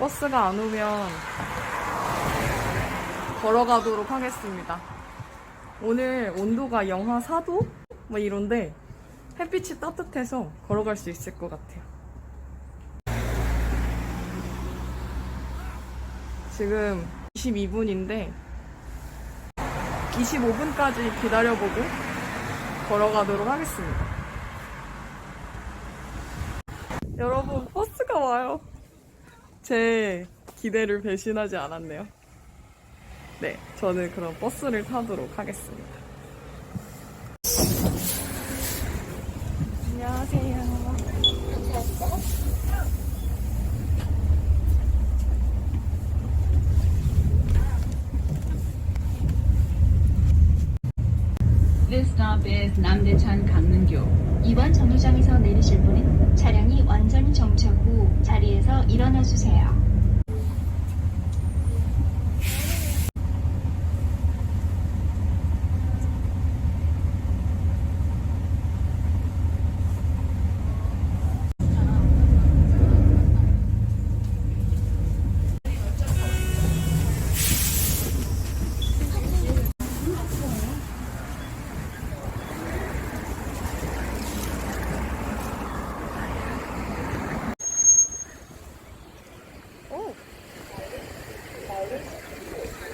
버스가 안 오면 걸어가도록 하겠습니다. 오늘 온도가 영하 4도? 뭐 이런데 햇빛이 따뜻해서 걸어갈 수 있을 것 같아요. 지금 22분인데 25분까지 기다려보고 걸어가도록 하겠습니다. 여러분, 버스가 와요. 제 기대를 배신하지 않았네요. 네, 저는 그럼 버스를 타도록 하겠습니다. 안녕하세요. 남대천 강릉교. 이번 정류장에서 내리실 분은 차량이 완전히 정차 후 자리에서 일어나 주세요. 오!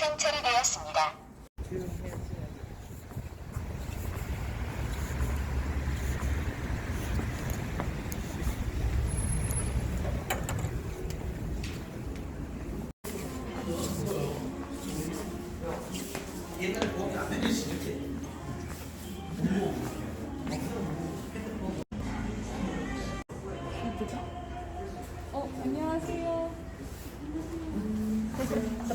선착장철이 되었습니다.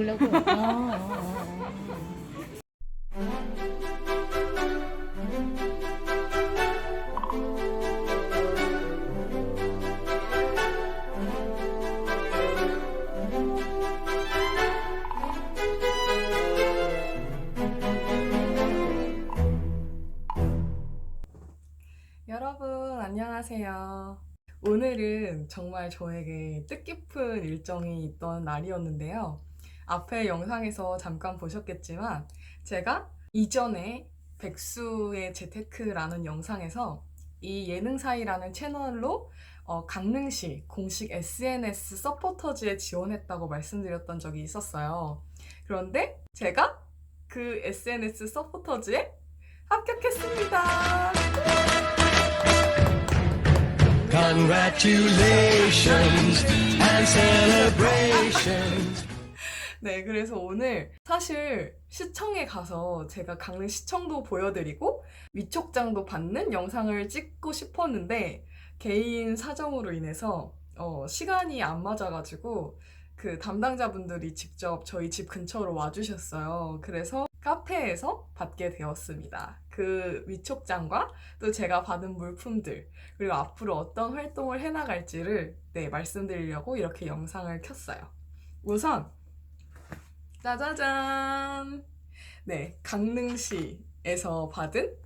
거 찍으려고? 어, 어, 어, 어. 여러분, 안녕하세요. 오늘은 정말 저에게 뜻깊은 일정이 있던 날이었는데요. 앞에 영상에서 잠깐 보셨겠지만, 제가 이전에 백수의 재테크라는 영상에서 이 예능사이라는 채널로 어, 강릉시 공식 SNS 서포터즈에 지원했다고 말씀드렸던 적이 있었어요. 그런데 제가 그 SNS 서포터즈에 합격했습니다. Congratulations and celebrations. 네, 그래서 오늘 사실 시청에 가서 제가 강릉 시청도 보여드리고 위촉장도 받는 영상을 찍고 싶었는데 개인 사정으로 인해서 어, 시간이 안 맞아가지고 그 담당자분들이 직접 저희 집 근처로 와주셨어요. 그래서 카페에서 받게 되었습니다. 그 위촉장과 또 제가 받은 물품들 그리고 앞으로 어떤 활동을 해나갈지를 네, 말씀드리려고 이렇게 영상을 켰어요. 우선 짜자잔! 네, 강릉시에서 받은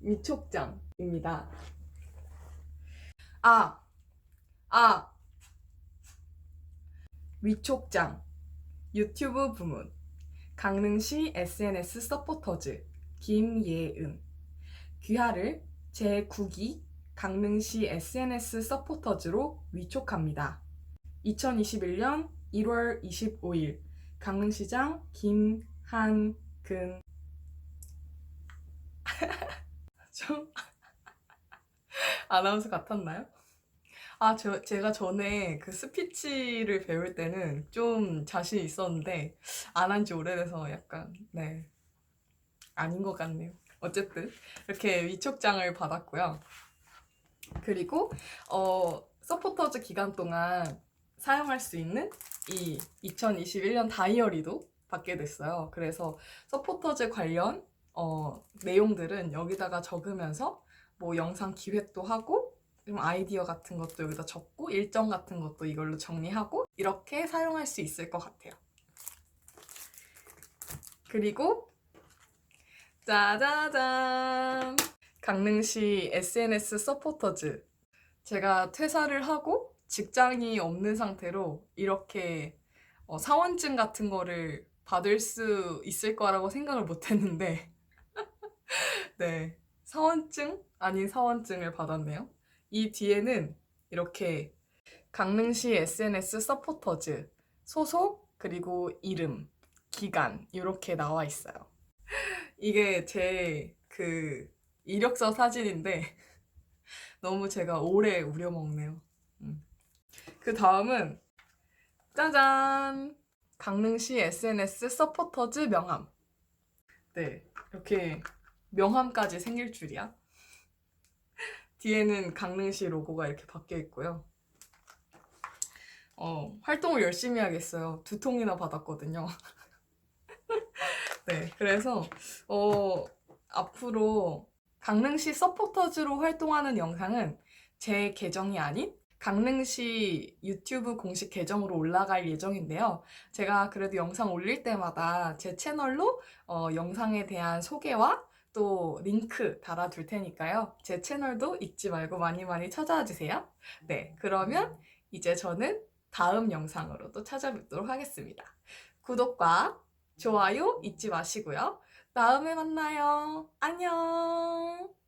위촉장입니다. 아! 아! 위촉장 유튜브 부문 강릉시 SNS 서포터즈 김예은 귀하를 제9기 강릉시 SNS 서포터즈로 위촉합니다. 2021년 1월 25일 강릉시장 김한근 좀 아나운서 같았나요? 아, 저, 제가 전에 그 스피치를 배울 때는 좀 자신 있었는데 안 한 지 오래돼서 약간 네 아닌 것 같네요. 어쨌든 이렇게 위촉장을 받았고요. 그리고 어, 서포터즈 기간 동안 사용할 수 있는 이 2021년 다이어리도 받게 됐어요. 그래서 서포터즈 관련 어, 내용들은 여기다가 적으면서 뭐 영상 기획도 하고 좀 아이디어 같은 것도 여기다 적고 일정 같은 것도 이걸로 정리하고 이렇게 사용할 수 있을 것 같아요. 그리고 짜자잔 강릉시 SNS 서포터즈 제가 퇴사를 하고 직장이 없는 상태로 이렇게 어, 사원증 같은 거를 받을 수 있을 거라고 생각을 못 했는데 네 사원증 아닌 사원증을 받았네요. 이 뒤에는 이렇게 강릉시 SNS 서포터즈 소속 그리고 이름 기간 이렇게 나와 있어요. 이게 제 그 이력서 사진인데 너무 제가 오래 우려먹네요. 음. 그 다음은 짜잔 강릉시 SNS 서포터즈 명함. 네 이렇게 명함까지 생길 줄이야. 뒤에는 강릉시 로고가 이렇게 박혀 있고요. 어, 활동을 열심히 하겠어요. 두 통이나 받았거든요. 네, 그래서 어, 앞으로 강릉시 서포터즈로 활동하는 영상은 제 계정이 아닌 강릉시 유튜브 공식 계정으로 올라갈 예정인데요. 제가 그래도 영상 올릴 때마다 제 채널로 어, 영상에 대한 소개와 또 링크 달아둘 테니까요. 제 채널도 잊지 말고 많이 많이 찾아와 주세요. 네, 그러면 이제 저는 다음 영상으로 또 찾아뵙도록 하겠습니다. 구독과 좋아요 잊지 마시고요. 다음에 만나요. 안녕.